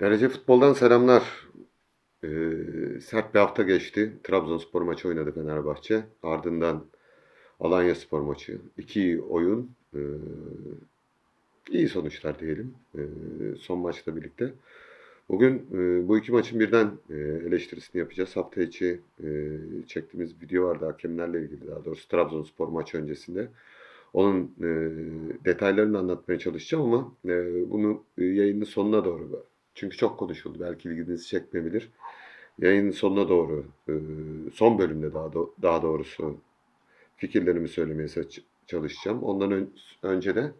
Derece futboldan selamlar. Ee, sert bir hafta geçti. Trabzonspor maçı oynadı Fenerbahçe. Ardından Alanya Spor maçı. İki oyun. ee, iyi sonuçlar diyelim. Ee, son maçla birlikte. Bugün e, bu iki maçın birden e, eleştirisini yapacağız. Hafta içi e, çektiğimiz video vardı hakemlerle ilgili daha doğrusu Trabzonspor maçı öncesinde. Onun e, detaylarını anlatmaya çalışacağım ama e, bunu e, yayının sonuna doğru çünkü çok konuşuldu. Belki ilginizi çekmeyebilir. Yayının sonuna doğru, e, son bölümde daha do- daha doğrusu fikirlerimi söylemeye çalışacağım. Ondan ön- önce de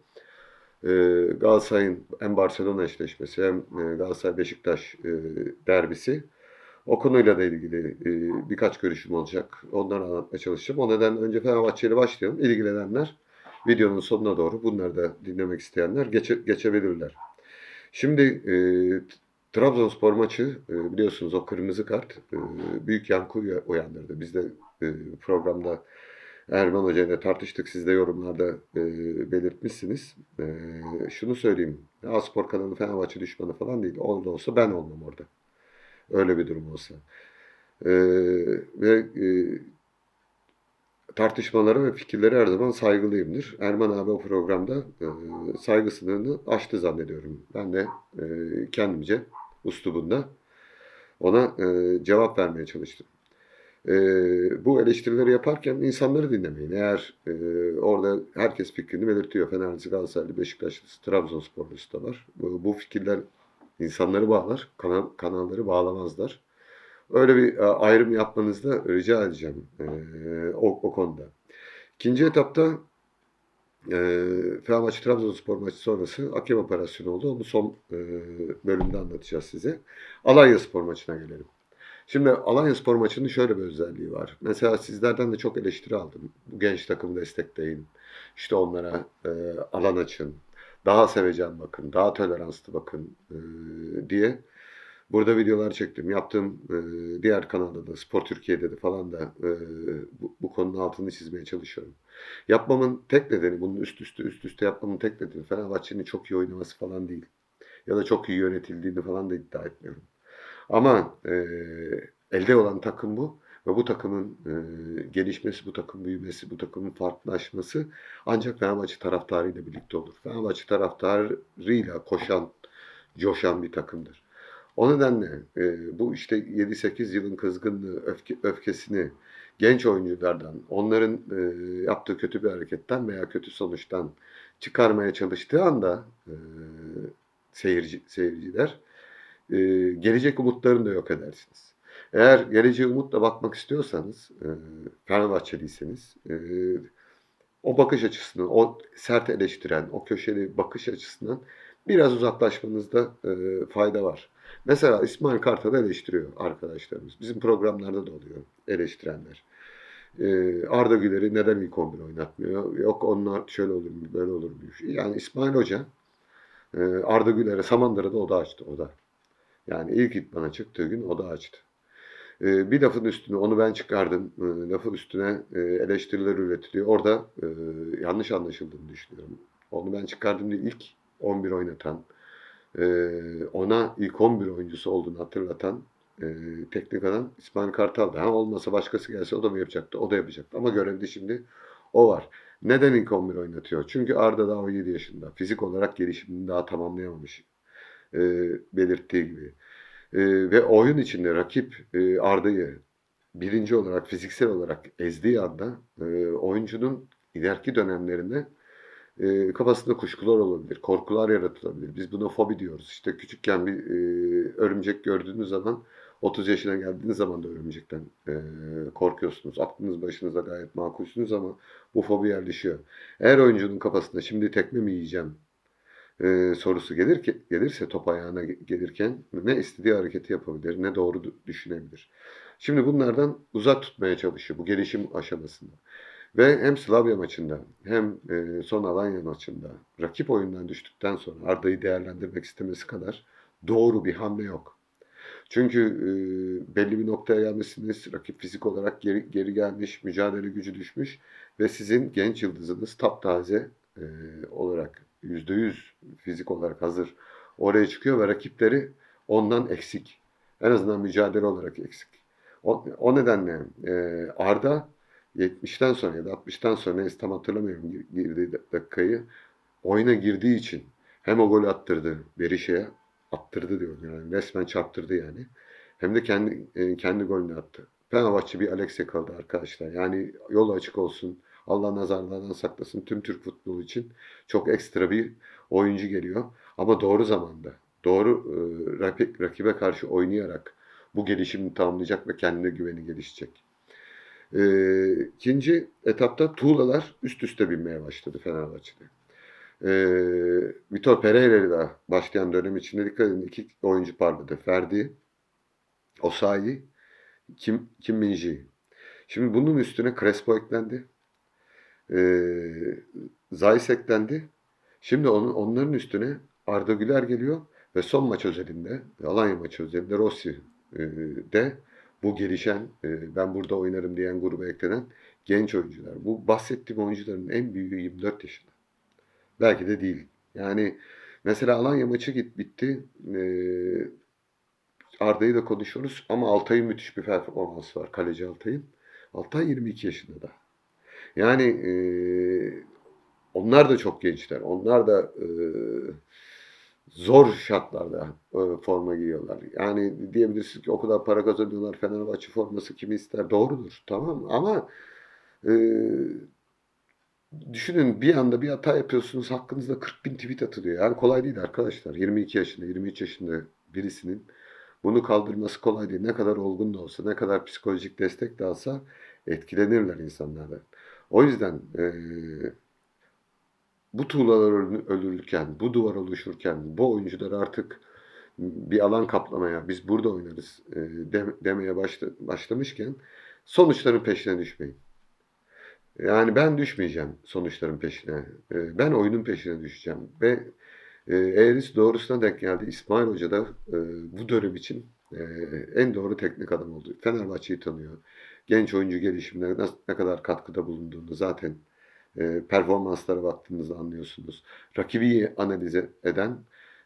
e, Galatasaray'ın hem Barcelona eşleşmesi hem e, Galatasaray-Beşiktaş e, derbisi. O konuyla da ilgili birkaç görüşüm olacak. Onları anlatmaya çalışacağım. O nedenle önce Fenerbahçe ile başlayalım. İlgilenenler videonun sonuna doğru bunları da dinlemek isteyenler geçe- geçebilirler. Şimdi e, Trabzonspor maçı e, biliyorsunuz o kırmızı kart e, büyük yankı uya- uyandırdı. Biz de e, programda Erman Hoca ile tartıştık. Siz de yorumlarda e, belirtmişsiniz. E, şunu söyleyeyim. Aspor kanalı Fenerbahçe düşmanı falan değil. Orada olsa ben olmam orada. Öyle bir durum olsa. E, ve e, tartışmalara ve fikirlere her zaman saygılıyımdır. Erman abi o programda e, saygı sınırını aştı zannediyorum. Ben de e, kendimce uslubunda ona e, cevap vermeye çalıştım. E, bu eleştirileri yaparken insanları dinlemeyin. Eğer orada herkes fikrini belirtiyor. Fenerlisi, Galatasaraylı, Beşiktaşlısı, Trabzonsporlusu da var. Bu, bu fikirler insanları bağlar, kanal, kanalları bağlamazlar. Öyle bir e, ayrım yapmanızı rica edeceğim e, o, o konuda. İkinci etapta e, Fenerbahçe Trabzonspor maçı sonrası hakem operasyonu oldu. Onu son e, bölümde anlatacağız size. Alanya Spor maçına gelelim. Şimdi Alanya Spor maçının şöyle bir özelliği var. Mesela sizlerden de çok eleştiri aldım. Bu genç takımı destekleyin. İşte onlara e, alan açın. Daha sevecen bakın. Daha toleranslı bakın e, diye. Burada videolar çektim. Yaptığım e, diğer kanalda da Spor Türkiye'de de falan da e, bu, bu konunun altını çizmeye çalışıyorum. Yapmamın tek nedeni bunun üst üste üst üste yapmamın tek nedeni Fenerbahçe'nin çok iyi oynaması falan değil. Ya da çok iyi yönetildiğini falan da iddia etmiyorum. Ama e, elde olan takım bu ve bu takımın e, gelişmesi, bu takım büyümesi, bu takımın farklılaşması ancak Fenerbahçe taraftarıyla birlikte olur. Fenerbahçe taraftarıyla koşan, coşan bir takımdır. O nedenle e, bu işte 7-8 yılın kızgınlığı, öfke, öfkesini genç oyunculardan, onların e, yaptığı kötü bir hareketten veya kötü sonuçtan çıkarmaya çalıştığı anda e, seyirci seyirciler e, gelecek umutlarını da yok edersiniz. Eğer geleceğe umutla bakmak istiyorsanız, e, Fenerbahçeliyseniz, e, o bakış açısını, o sert eleştiren, o köşeli bakış açısından biraz uzaklaşmanızda e, fayda var. Mesela İsmail Kartal'ı eleştiriyor arkadaşlarımız. Bizim programlarda da oluyor eleştirenler. E, Arda Güler'i neden ilk 11 oynatmıyor? Yok onlar şöyle olur mu, böyle olur mu? Yani İsmail Hoca e, Arda Güler'e Samandıra'da oda açtı, oda. Yani ilk idmana çıktığı gün oda açtı. E, bir lafın üstüne onu ben çıkardım. Lafın üstüne eleştiriler üretiliyor. Orada yanlış anlaşıldığını düşünüyorum. Onu ben çıkardım diye ilk 11 oynatan, e, ona ilk 11 oyuncusu olduğunu hatırlatan e, teknik adam İsmail Kartal'dı. Ha, olmasa başkası gelse o da mı yapacaktı? O da yapacaktı. Ama görevde şimdi o var. Neden ilk 11 oynatıyor? Çünkü Arda daha 17 yaşında. Fizik olarak gelişimini daha tamamlayamamış. E, belirttiği gibi. E, ve oyun içinde rakip e, Arda'yı birinci olarak fiziksel olarak ezdiği anda e, oyuncunun ileriki dönemlerinde e, kafasında kuşkular olabilir, korkular yaratılabilir. Biz buna fobi diyoruz. İşte küçükken bir e, örümcek gördüğünüz zaman 30 yaşına geldiğiniz zaman da örümcekten e, korkuyorsunuz. Aklınız başınıza gayet makulsünüz ama bu fobi yerleşiyor. Eğer oyuncunun kafasında şimdi tekme mi yiyeceğim e, sorusu gelir ki gelirse top ayağına gelirken ne istediği hareketi yapabilir ne doğru düşünebilir. Şimdi bunlardan uzak tutmaya çalışıyor bu gelişim aşamasında. Ve hem Slavia maçında hem e, son Alanya maçında rakip oyundan düştükten sonra Arda'yı değerlendirmek istemesi kadar doğru bir hamle yok. Çünkü e, belli bir noktaya gelmişsiniz, rakip fizik olarak geri, geri gelmiş, mücadele gücü düşmüş ve sizin genç yıldızınız taptaze e, olarak %100 fizik olarak hazır oraya çıkıyor ve rakipleri ondan eksik. En azından mücadele olarak eksik. O, o nedenle e, Arda 70'ten sonra ya da 60'tan sonra tam hatırlamıyorum gir- girdiği dakikayı oyuna girdiği için hem o golü attırdı Berişe'ye attırdı diyorum yani resmen çarptırdı yani. Hem de kendi e, kendi golünü attı. Fenerbahçe bir Alex yakaladı arkadaşlar. Yani yolu açık olsun. Allah nazarlardan saklasın. Tüm Türk futbolu için çok ekstra bir oyuncu geliyor. Ama doğru zamanda, doğru e, rakibe karşı oynayarak bu gelişimini tamamlayacak ve kendine güveni gelişecek. E, ikinci etapta tuğlalar üst üste binmeye başladı Fenerbahçe'de. E, Vitor Pereira ile başlayan dönem içinde dikkat edin iki oyuncu parladı. Ferdi, Osayi, Kim, Kim Min-ji. Şimdi bunun üstüne Crespo eklendi. Ee, Zeiss eklendi. Şimdi onun, onların üstüne Arda Güler geliyor ve son maç özelinde, Alanya maçı özelinde Rossi e, de bu gelişen, e, ben burada oynarım diyen gruba eklenen genç oyuncular. Bu bahsettiğim oyuncuların en büyüğü 24 yaşında. Belki de değil. Yani mesela Alanya maçı git bitti. Ee, Arda'yı da konuşuyoruz ama Altay'ın müthiş bir performansı var. Kaleci Altay'ın. Altay 22 yaşında da. Yani e, onlar da çok gençler. Onlar da e, zor şartlarda e, forma giyiyorlar. Yani diyebilirsiniz ki o kadar para kazanıyorlar. Fenerbahçe forması kimi ister? Doğrudur. Tamam ama e, düşünün bir anda bir hata yapıyorsunuz. Hakkınızda 40 bin tweet atılıyor. Yani kolay değil arkadaşlar. 22 yaşında, 23 yaşında birisinin bunu kaldırması kolay değil. Ne kadar olgun da olsa, ne kadar psikolojik destek de alsa etkilenirler insanlardan. O yüzden e, bu tuğlalar ölü- ölürken, bu duvar oluşurken, bu oyuncular artık bir alan kaplamaya, biz burada oynarız e, dem- demeye başla- başlamışken sonuçların peşine düşmeyin. Yani ben düşmeyeceğim sonuçların peşine. E, ben oyunun peşine düşeceğim. Ve e, eğrisi doğrusuna denk geldi. İsmail Hoca da bu dönem için en doğru teknik adam oldu. Fenerbahçe'yi tanıyor. Genç oyuncu gelişimine ne kadar katkıda bulunduğunu zaten e, performanslara baktığınızda anlıyorsunuz. Rakibi analiz eden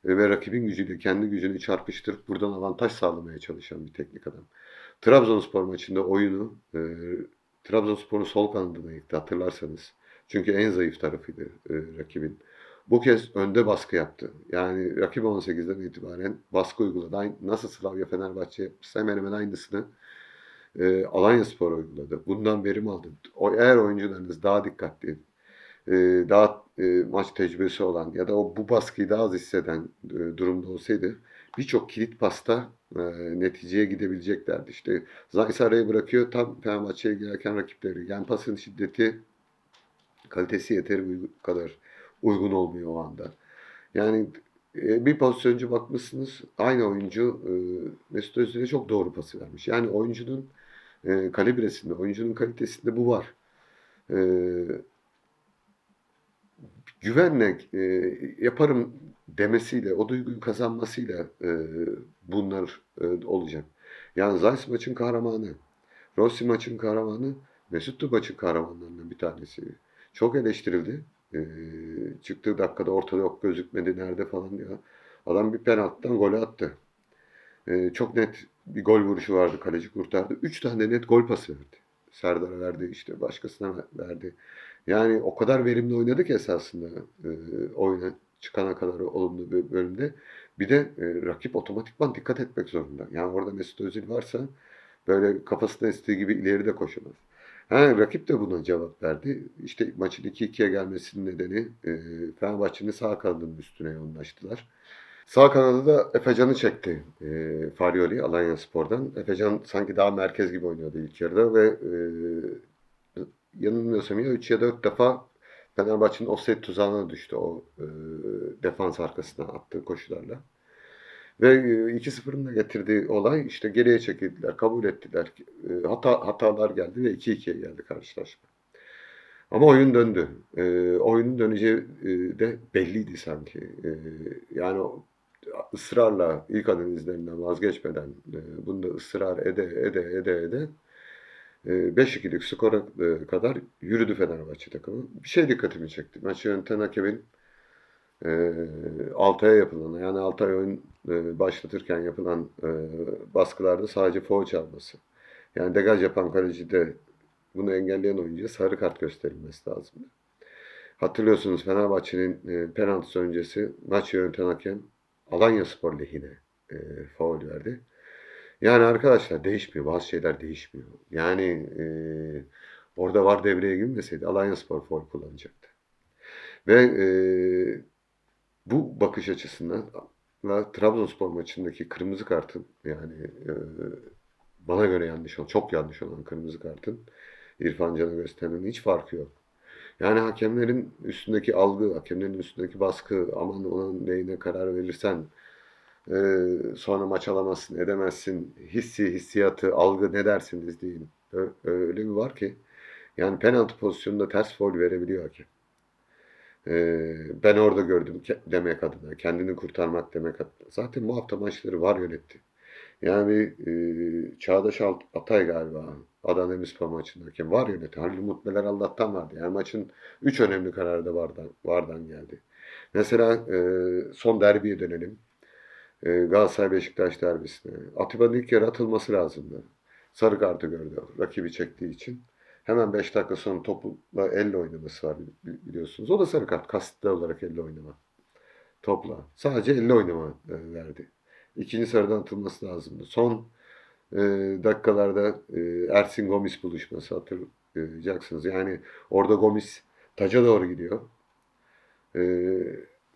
e, ve rakibin gücüyle kendi gücünü çarpıştırıp buradan avantaj sağlamaya çalışan bir teknik adam. Trabzonspor maçında oyunu e, Trabzonspor'un sol kanadına yıktı hatırlarsanız. Çünkü en zayıf tarafıydı e, rakibin. Bu kez önde baskı yaptı. Yani rakip 18'den itibaren baskı uyguladı. Aynı, nasıl Slavia Fenerbahçe yapmışsa hemen hemen aynısını e, Alanya Spor uyguladı. Bundan verim aldı. O, eğer oyuncularınız daha dikkatli, e, daha e, maç tecrübesi olan ya da o bu baskıyı daha az hisseden e, durumda olsaydı birçok kilit pasta e, neticeye gidebileceklerdi. İşte Zayis araya bırakıyor tam Fenerbahçe'ye girerken rakipleri. Yani pasın şiddeti kalitesi yeteri kadar uygun olmuyor o anda. Yani e, bir pozisyoncu bakmışsınız aynı oyuncu e, Mesut Özil'e çok doğru pası vermiş. Yani oyuncunun e, kalibresinde, oyuncunun kalitesinde bu var. E, güvenle e, yaparım demesiyle, o duyguyu kazanmasıyla e, bunlar e, olacak. Yani Zayis maçın kahramanı, Rossi maçın kahramanı, Mesut da maçın kahramanlarından bir tanesi. Çok eleştirildi. E, çıktığı dakikada ortada yok gözükmedi nerede falan diyor. Adam bir penaltıdan golü attı. E, çok net bir gol vuruşu vardı. Kaleci kurtardı. Üç tane net gol pası verdi. Serdar'a verdi işte başkasına verdi. Yani o kadar verimli oynadık esasında e, oyuna çıkana kadar olumlu bir bölümde. Bir de e, rakip otomatikman dikkat etmek zorunda. Yani orada Mesut Özil varsa böyle kafasına estiği gibi ileri de koşamaz. Ha, rakip de buna cevap verdi. İşte maçın 2-2'ye gelmesinin nedeni e, Fenerbahçe'nin sağ kanadının üstüne yoğunlaştılar. Sağ kanadı da Efecan'ı çekti e, Farioli Alanya Spor'dan. Efecan sanki daha merkez gibi oynuyordu ilk yarıda ve e, yanılmıyorsam ya 3 ya 4 defa Fenerbahçe'nin offside tuzağına düştü o e, defans arkasına attığı koşularla. Ve e, 2-0'ın da getirdiği olay işte geriye çekildiler, kabul ettiler. E, hata hatalar geldi ve 2-2'ye geldi karşılaşma. Ama oyun döndü. E, oyunun döneceği e, de belliydi sanki. E, yani ısrarla ilk analizlerinden vazgeçmeden e, bunda ısrar ede ede ede ede e, 5-2'lik skora e, kadar yürüdü Fenerbahçe takımı. Bir şey dikkatimi çekti. Maçı yöneten hakemin e, Altay'a yapılan yani Altay oyun e, başlatırken yapılan e, baskılarda sadece foul çalması. Yani degaj yapan kaleci bunu engelleyen oyuncuya sarı kart gösterilmesi lazım. Hatırlıyorsunuz Fenerbahçe'nin e, penaltısı öncesi maç yöneten hakem Alanya Spor lehine e, faul verdi. Yani arkadaşlar değişmiyor. Bazı şeyler değişmiyor. Yani e, orada var devreye girmeseydi Alanya Spor faul kullanacaktı. Ve e, bu bakış açısından Trabzonspor maçındaki kırmızı kartın yani e, bana göre yanlış olan, çok yanlış olan kırmızı kartın İrfan Can'a gösterilen hiç farkı yok. Yani hakemlerin üstündeki algı, hakemlerin üstündeki baskı, aman onun neyine karar verirsen e, sonra maç alamazsın, edemezsin, hissi, hissiyatı, algı ne dersiniz. Ö- Öyle bir var ki yani penaltı pozisyonunda ters foul verebiliyor hakem. Ee, ben orada gördüm demek adına, kendini kurtarmak demek adına. Zaten bu hafta maçları var yönetti. Yani e, Çağdaş Atay galiba Adana Demirspor maçındaki var yönetti. Halil Umut Meler Allah'tan vardı. Yani maçın 3 önemli kararı da vardan, vardan geldi. Mesela e, son derbiye dönelim. E, Galatasaray Beşiktaş derbisine. Atiba'nın ilk yarı atılması lazımdı. Sarı kartı gördü rakibi çektiği için. Hemen 5 dakika sonra topla elle oynaması var bili- biliyorsunuz. O da sarı kart. Kasıtlı olarak elle oynama. Topla. Sadece elle oynama e, verdi. İkinci sarıdan atılması lazımdı. Son e, dakikalarda e, Ersin Gomis buluşması hatırlayacaksınız. Yani orada Gomis taca doğru gidiyor. E,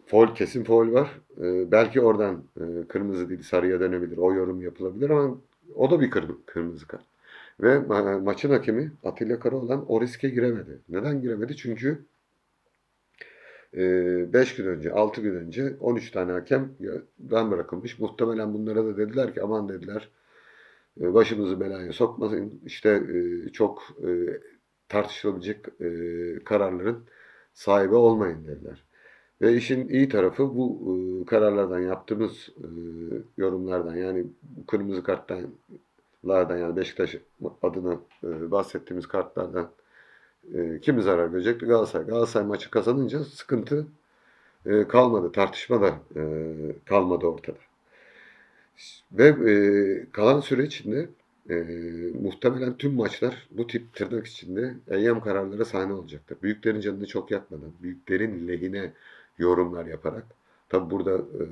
foul kesin foul var. E, belki oradan e, kırmızı değil sarıya dönebilir. O yorum yapılabilir ama o da bir kırm- kırmızı kart. Ve ma- maçın hakemi Atilla Karaoğlan o riske giremedi. Neden giremedi? Çünkü 5 gün önce, 6 gün önce 13 tane hakem ben bırakılmış. Muhtemelen bunlara da dediler ki aman dediler e, başımızı belaya sokmasın. İşte e, çok e, tartışılabilecek e, kararların sahibi olmayın dediler. Ve işin iyi tarafı bu kararlardan yaptığımız yorumlardan yani kırmızı kartlardan yani Beşiktaş adına bahsettiğimiz kartlardan e, kimi zarar görecekti? Galatasaray. Galatasaray maçı kazanınca sıkıntı e, kalmadı. Tartışma da e, kalmadı ortada. Ve e, kalan süre içinde e, muhtemelen tüm maçlar bu tip tırnak içinde eyyam kararlara sahne olacaktır. Büyüklerin canını çok yakmadan, büyüklerin lehine yorumlar yaparak. Tabi burada e,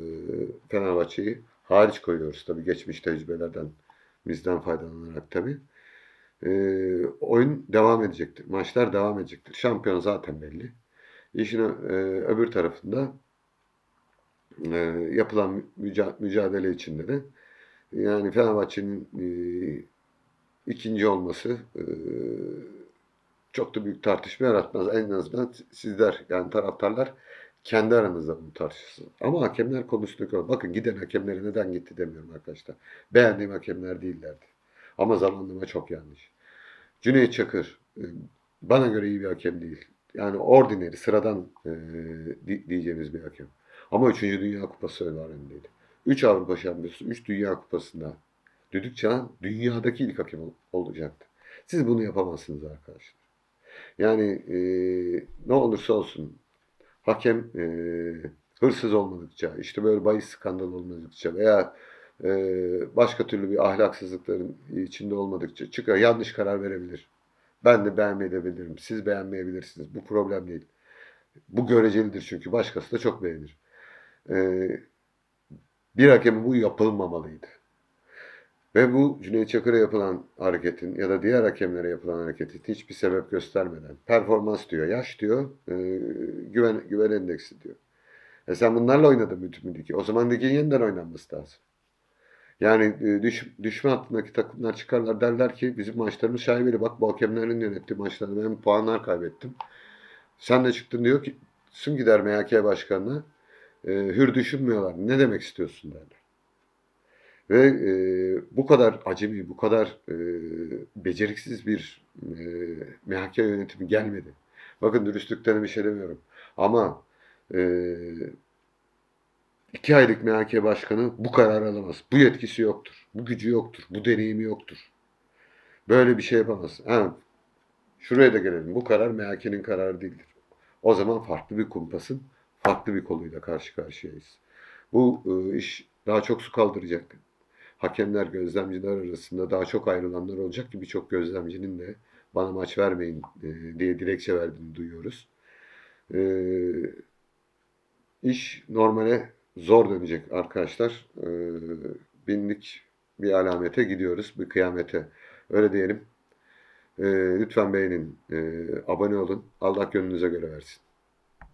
Fenerbahçe'yi hariç koyuyoruz. Tabi geçmiş tecrübelerden bizden faydalanarak tabi. E, oyun devam edecektir. Maçlar devam edecektir. Şampiyon zaten belli. İşin e, öbür tarafında e, yapılan müca- mücadele içinde de yani Fenerbahçe'nin e, ikinci olması e, çok da büyük tartışma yaratmaz. En azından sizler yani taraftarlar kendi aranızda bunu tartışırsın. Ama hakemler konusunda bakın giden hakemlere neden gitti demiyorum arkadaşlar. Beğendiğim hakemler değillerdi. Ama zamanlama çok yanlış. Cüneyt Çakır e, bana göre iyi bir hakem değil. Yani ordinary, sıradan e, di- diyeceğimiz bir hakem. Ama 3. Dünya Kupası önündeydi. 3 Avrupa Şampiyonası, 3 Dünya Kupası'nda düdük çalan dünyadaki ilk hakem ol- olacaktı. Siz bunu yapamazsınız arkadaşlar. Yani e, ne olursa olsun hakem e, hırsız olmadıkça, işte böyle bahis skandalı olmadıkça veya başka türlü bir ahlaksızlıkların içinde olmadıkça çıkar yanlış karar verebilir. Ben de beğenmeyebilirim. Siz beğenmeyebilirsiniz. Bu problem değil. Bu görecelidir çünkü başkası da çok beğenir. Ee, bir hakeme bu yapılmamalıydı. Ve bu Cüneyt Çakır'a yapılan hareketin ya da diğer hakemlere yapılan hareketin hiçbir sebep göstermeden performans diyor, yaş diyor, e, güven, güven endeksi diyor. E sen bunlarla oynadın bütün ligi. O zaman ligin yeniden oynanması lazım. Yani e, düş, düşme hattındaki takımlar çıkarlar derler ki bizim maçlarımız şaibeli. Bak bu hakemlerin yönettiği maçlarda ben puanlar kaybettim. Sen de çıktın diyor ki sın gider MHK başkanına e, hür düşünmüyorlar. Ne demek istiyorsun derler. Ve e, bu kadar acemi, bu kadar e, beceriksiz bir e, MHK yönetimi gelmedi. Bakın dürüstlükten bir şey demiyorum. Ama e, iki aylık MHK başkanı bu kararı alamaz. Bu yetkisi yoktur. Bu gücü yoktur. Bu deneyimi yoktur. Böyle bir şey yapamaz. Ha, şuraya da gelelim. Bu karar MHK'nin kararı değildir. O zaman farklı bir kumpasın farklı bir konuyla karşı karşıyayız. Bu e, iş daha çok su kaldıracak. Hakemler, gözlemciler arasında daha çok ayrılanlar olacak ki birçok gözlemcinin de bana maç vermeyin e, diye dilekçe verdiğini duyuyoruz. E, iş normale zor dönecek arkadaşlar. E, binlik bir alamete gidiyoruz, bir kıyamete. Öyle diyelim. E, lütfen beğenin, e, abone olun. Allah gönlünüze göre versin.